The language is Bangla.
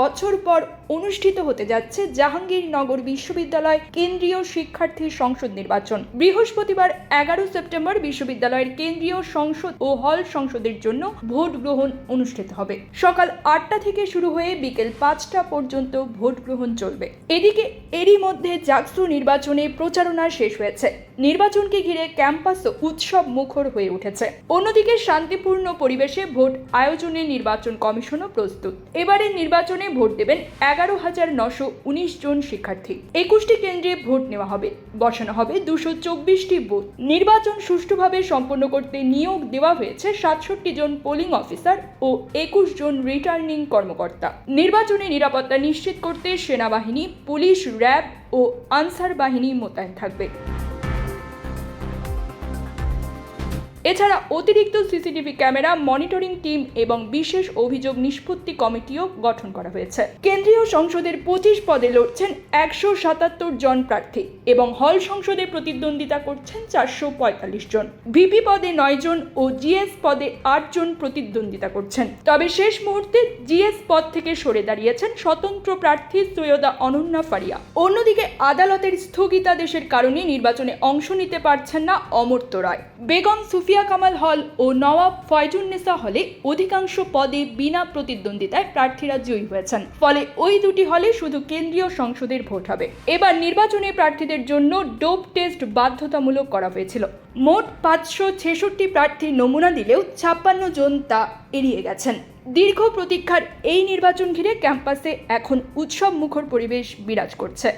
বছর পর অনুষ্ঠিত হতে যাচ্ছে জাহাঙ্গীরনগর বিশ্ববিদ্যালয় কেন্দ্রীয় শিক্ষার্থী সংসদ নির্বাচন। বৃহস্পতিবার এগারো সেপ্টেম্বর বিশ্ববিদ্যালয়ের কেন্দ্রীয় সংসদ ও হল সংসদের জন্য ভোট গ্রহণ অনুষ্ঠিত হবে। সকাল আটটা থেকে শুরু হয়ে বিকেল পাঁচটা পর্যন্ত ভোট গ্রহণ চলবে। এদিকে এরই মধ্যে জাকসু নির্বাচনে প্রচারণা শেষ হয়েছে। নির্বাচনকে ঘিরে ক্যাম্পাসও উৎসব মুখর হয়ে উঠেছে। অন্যদিকে শান্তিপূর্ণ পরিবেশে ভোট আয়োজনে নির্বাচন কমিশনও প্রস্তুত। এবারের নির্বাচনে ভোট দেবেন এগারো হাজার নশো উনিশ জন শিক্ষার্থী। একুশটি কেন্দ্রে ভোট নেওয়া হবে। বসানো হবে দুশো চব্বিশটি বুথ। নির্বাচন সুষ্ঠুভাবে সম্পন্ন করতে নিয়োগ দেওয়া হয়েছে সাতষট্টি জন পোলিং অফিসার ও একুশ জন রিটার্নিং কর্মকর্তা। নির্বাচনে নিরাপত্তা নিশ্চিত করতে সেনাবাহিনী, পুলিশ, র্যাব ও আনসার বাহিনী মোতায়েন থাকবে। এছাড়া অতিরিক্ত সিসিটিভি ক্যামেরা, মনিটরিং টিম এবং বিশেষ অভিযোগ নিষ্পত্তি কমিটিও গঠন করা হয়েছে। কেন্দ্রীয় সংসদের পঁচিশ পদে লড়ছেন একশো সাতাত্তর জন প্রার্থী এবং হল সংসদে প্রতিদ্বন্দ্বিতা করছেন চারশো পঁয়তাল্লিশ জন। ভিপি পদে নয় জন ও জিএস পদে আট জন প্রতিদ্বন্দ্বিতা করছেন। তবে শেষ মুহূর্তে জিএস পদ থেকে সরে দাঁড়িয়েছেন স্বতন্ত্র প্রার্থী সৈয়দা অনন্যা ফারিয়া। অন্যদিকে আদালতের স্থগিতাদেশের কারণে নির্বাচনে অংশ নিতে পারছেন না অমর্ত্য রায়। বেগম সুফিয়া কামাল হল ও নওয়াব ফয়জুন্নেসা হলে অধিকাংশ পদে বিনা প্রতিদ্বন্দ্বিতায় প্রার্থীরা জয়ী হয়েছেন। ফলে ওই দুটি হলে শুধু কেন্দ্রীয় সংসদের ভোট হবে। এবার নির্বাচনে প্রার্থীদের জন্য ডোপ টেস্ট বাধ্যতামূলক করা হয়েছিল। মোট পাঁচশো ছেষট্টি প্রার্থীর নমুনা দিলেও ছাপ্পান্ন জন তা এড়িয়ে গেছেন। দীর্ঘ প্রতীক্ষার এই নির্বাচন ঘিরে ক্যাম্পাসে এখন উৎসব মুখর পরিবেশ বিরাজ করছে।